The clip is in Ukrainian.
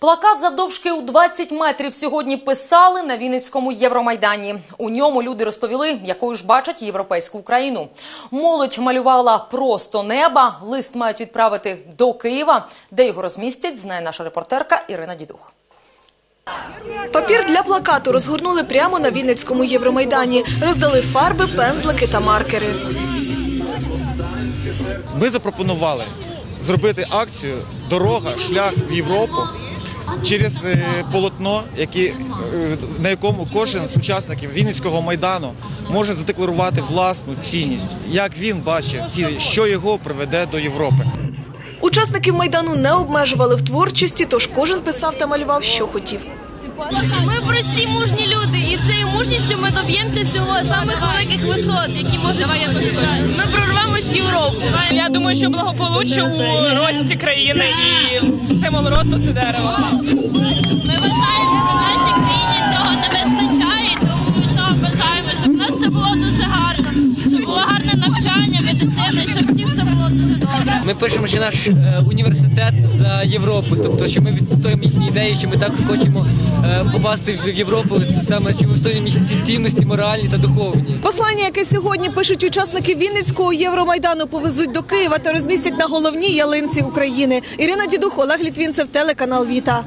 Плакат завдовжки у 20 метрів сьогодні писали на Вінницькому Євромайдані. У ньому люди розповіли, якою ж бачать європейську Україну. Молодь малювала просто неба. Лист мають відправити до Києва, де його розмістять, знає наша репортерка Ірина Дідух. Папір для плакату розгорнули прямо на Вінницькому Євромайдані. Роздали фарби, пензлики та маркери. Ми запропонували зробити акцію Дорога, шлях в Європу через е, полотно, які, е, на якому кожен з учасників Вінницького майдану може задекларувати власну цінність, як він бачить ці, що його приведе до Європи. Учасників майдану не обмежували в творчості, тож кожен писав та малював, що хотів. Ми прості мужні люди, і цією мужністю ми доб'ємося всього самих великих висот, які можуть бути. Ми прорвемось в Європу. Я думаю, що благополуччя у рості країни і символ росту це дерево. Ми пишемо, що наш е, університет за Європу, тобто що ми відстоїмо їхні ідеї, що ми так хочемо е, попасти в Європу саме що ми стоїмо їхні ці цінності моральні та духовні. Послання, яке сьогодні пишуть учасники Вінницького Євромайдану, повезуть до Києва та розмістять на головній ялинці України. Ірина Дідух, Олег Літвінцев, телеканал Віта.